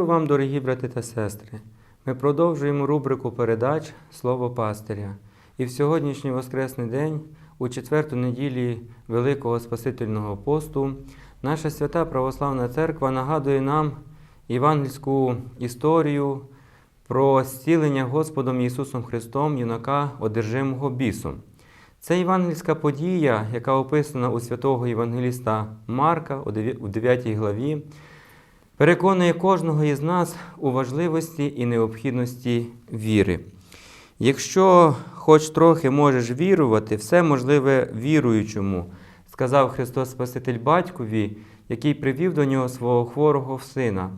Миру вам, дорогі брати та сестри. Ми продовжуємо рубрику передач Слово пастиря. І в сьогоднішній Воскресний день, у четверту неділі Великого Спасительного посту, наша свята Православна Церква нагадує нам євангельську історію про зцілення Господом Ісусом Христом юнака, одержимого бісом. Це євангельська подія, яка описана у святого Євангеліста Марка у 9 главі, переконує кожного із нас у важливості і необхідності віри. Якщо хоч трохи можеш вірувати, все можливе віруючому, сказав Христос Спаситель батькові, який привів до нього свого хворого сина.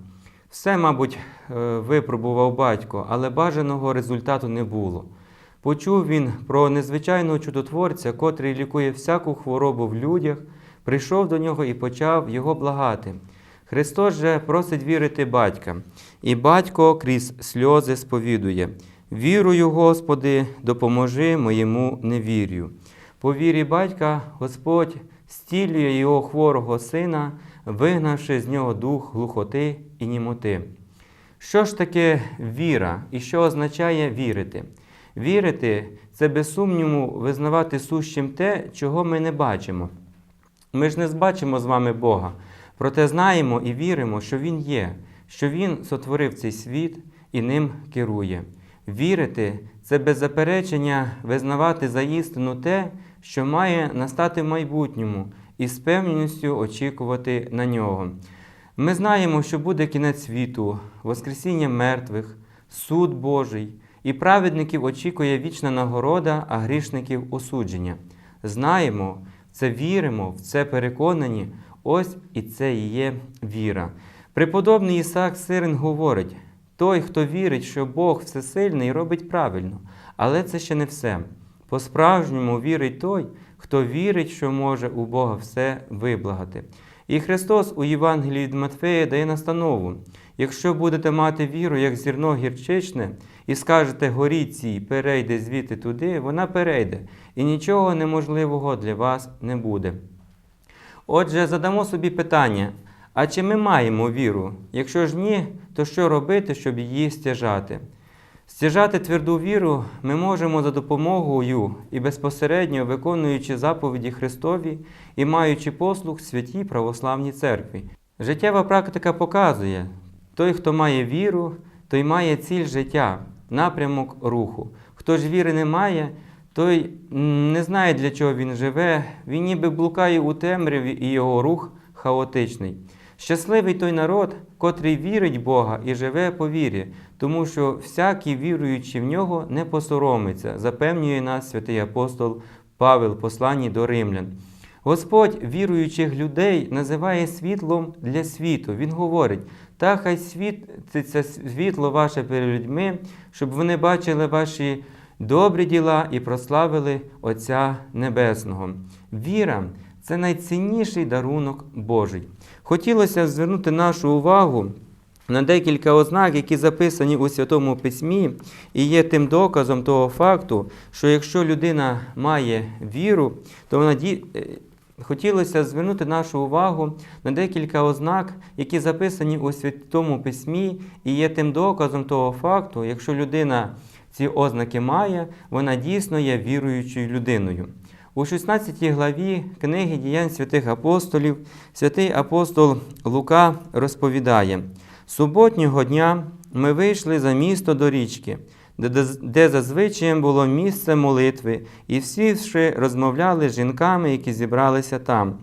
Все, мабуть, е, випробував батько, але бажаного результату не було. Почув він про незвичайного чудотворця, котрий лікує всяку хворобу в людях, прийшов до нього і почав його благати. Христос же просить вірити батька, і батько крізь сльози сповідує: Вірую, Господи, допоможи моєму невір'ю. По вірі батька Господь стілює його хворого сина, вигнавши з нього дух глухоти і німоти. Що ж таке віра і що означає вірити? Вірити це без сумніву визнавати сущим те, чого ми не бачимо. Ми ж не збачимо з вами Бога, проте знаємо і віримо, що Він є, що Він сотворив цей світ і ним керує. Вірити це без заперечення визнавати за істину те, що має настати в майбутньому, і з певністю очікувати на нього. Ми знаємо, що буде кінець світу, Воскресіння мертвих, суд Божий, і праведників очікує вічна нагорода, а грішників осудження. Знаємо, це віримо, в це переконані, ось і це і є віра. Преподобний Ісаак Сирин говорить: той, хто вірить, що Бог всесильний, робить правильно, але це ще не все. По-справжньому вірить той, хто вірить, що може у Бога все виблагати. І Христос у Євангелії від Матфея дає настанову: якщо будете мати віру, як зірно гірчичне, і скажете горі цій, перейде звідти туди, вона перейде, і нічого неможливого для вас не буде. Отже, задамо собі питання: а чи ми маємо віру? Якщо ж ні, то що робити, щоб її стяжати? Стяжати тверду віру ми можемо за допомогою і безпосередньо виконуючи заповіді Христові і маючи послуг святій православній церкві. Життєва практика показує, той, хто має віру, той має ціль життя, напрямок руху. Хто ж віри не має, той не знає, для чого він живе, він ніби блукає у темряві і його рух хаотичний. Щасливий той народ, котрий вірить Бога і живе по вірі, тому що всякий віруючий в нього не посоромиться, запевнює нас святий апостол Павел, посланні до римлян. Господь віруючих людей називає світлом для світу. Він говорить, та хай світиться світло ваше перед людьми, щоб вони бачили ваші добрі діла і прославили Отця Небесного. Віра це найцінніший дарунок Божий. Хотілося звернути нашу увагу на декілька ознак, які записані у Святому Письмі, і є тим доказом того факту, що якщо людина має віру, то вона ді... хотілося звернути нашу увагу на декілька ознак, які записані у Святому Письмі, і є тим доказом того факту, якщо людина ці ознаки має, вона дійсно є віруючою людиною. У 16 главі книги діянь святих апостолів святий апостол Лука розповідає: суботнього дня ми вийшли за місто до річки, де зазвичай було місце молитви, і всі розмовляли з жінками, які зібралися там.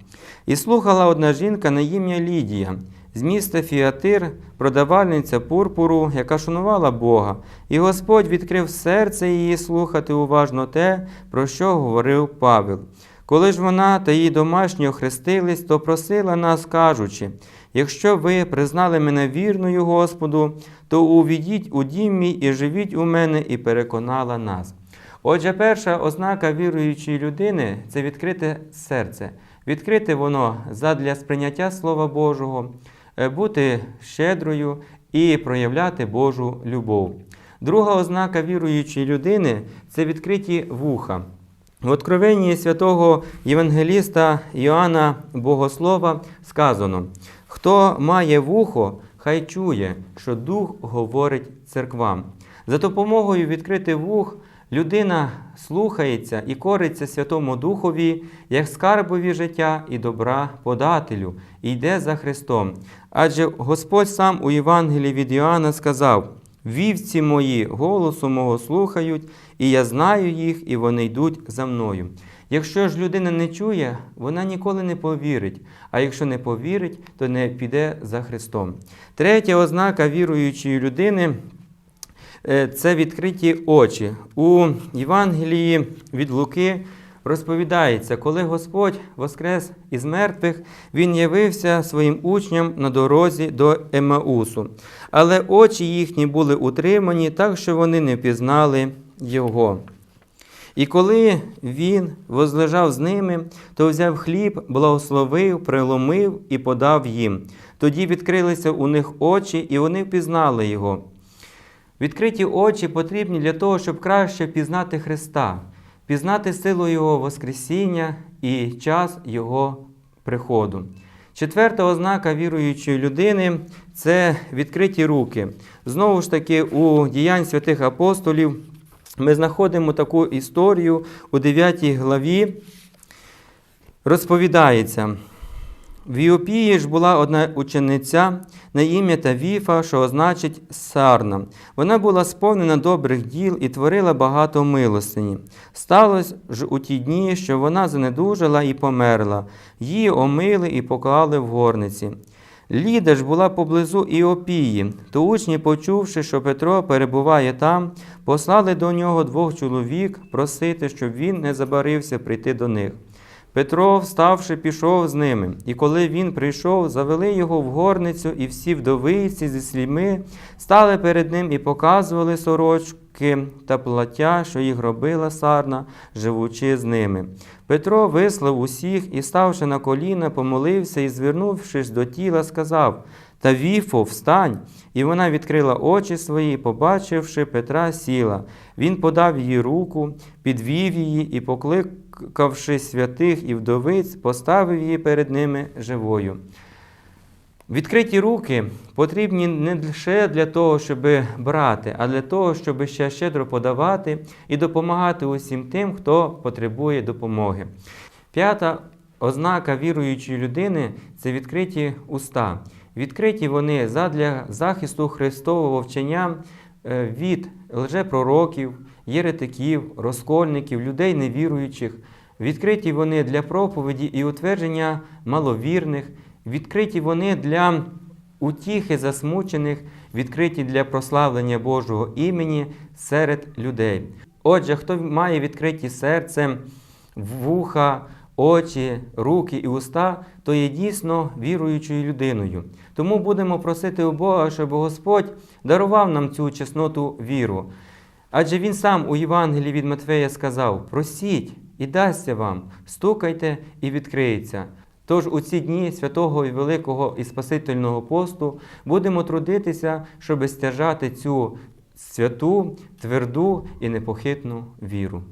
І слухала одна жінка на ім'я Лідія. З міста Фіатир, продавальниця пурпуру, яка шанувала Бога, і Господь відкрив серце її слухати уважно те, про що говорив Павел. Коли ж вона та її домашні охрестились, то просила нас, кажучи: якщо ви признали мене вірною Господу, то увідіть у дім мій і живіть у мене, і переконала нас. Отже, перша ознака віруючої людини це відкрите серце. Відкрите воно задля сприйняття Слова Божого. Е, бути щедрою і проявляти Божу любов. Друга ознака віруючої людини це відкриті вуха. В Откровенні святого Євангеліста Йоанна Богослова сказано: хто має вухо, хай чує, що Дух говорить церквам. За допомогою відкритих вух людина слухається і кориться Святому Духові, як скарбові життя і добра подателю, і йде за Христом. Адже Господь сам у Євангелії від Іоанна сказав: Вівці мої голосу мого слухають, і я знаю їх, і вони йдуть за мною. Якщо ж людина не чує, вона ніколи не повірить, а якщо не повірить, то не піде за Христом. Третя ознака віруючої людини це відкриті очі. У Євангелії від Луки розповідається, коли Господь воскрес із мертвих, Він явився своїм учням на дорозі до Емаусу. Але очі їхні були утримані, так що вони не впізнали Його. І коли він возлежав з ними, то взяв хліб, благословив, приломив і подав їм. Тоді відкрилися у них очі, і вони впізнали його. Відкриті очі потрібні для того, щоб краще пізнати Христа, пізнати силу Його Воскресіння і час Його приходу. Четверта ознака віруючої людини це відкриті руки. Знову ж таки, у діянь святих апостолів ми знаходимо таку історію у 9 главі. Розповідається, в Іопії ж була одна учениця на ім'я Тавіфа, що означить сарна. Вона була сповнена добрих діл і творила багато милостині. Сталося ж у ті дні, що вона занедужала і померла. Її омили і поклали в горниці. Ліда ж була поблизу Іопії, то учні, почувши, що Петро перебуває там, послали до нього двох чоловік просити, щоб він не забарився прийти до них. Петро, вставши, пішов з ними, і коли він прийшов, завели його в горницю, і всі вдовиці зі слідьми стали перед ним і показували сорочки та плаття, що їх робила сарна, живучи з ними. Петро вислав усіх і, ставши на коліна, помолився і, звернувшись до тіла, сказав Та віфо, встань. І вона відкрила очі свої, побачивши Петра, сіла. Він подав їй руку, підвів її і, покликавши святих і вдовиць, поставив її перед ними живою. Відкриті руки потрібні не лише для того, щоб брати, а для того, щоб ще щедро подавати і допомагати усім тим, хто потребує допомоги. П'ята ознака віруючої людини це відкриті уста. Відкриті вони задля захисту Христового вчення е, від лжепророків, єретиків, розкольників, людей невіруючих. Відкриті вони для проповіді і утвердження маловірних. Відкриті вони для утіхи засмучених, відкриті для прославлення Божого імені серед людей. Отже, хто має відкриті серце, вуха, очі, руки і уста, то є дійсно віруючою людиною. Тому будемо просити у Бога, щоб Господь дарував нам цю чесноту віру. Адже Він сам у Євангелії від Матфея сказав: просіть і дасться вам, стукайте і відкриється. Тож у ці дні святого і великого і Спасительного посту будемо трудитися, щоб стяжати цю святу, тверду і непохитну віру.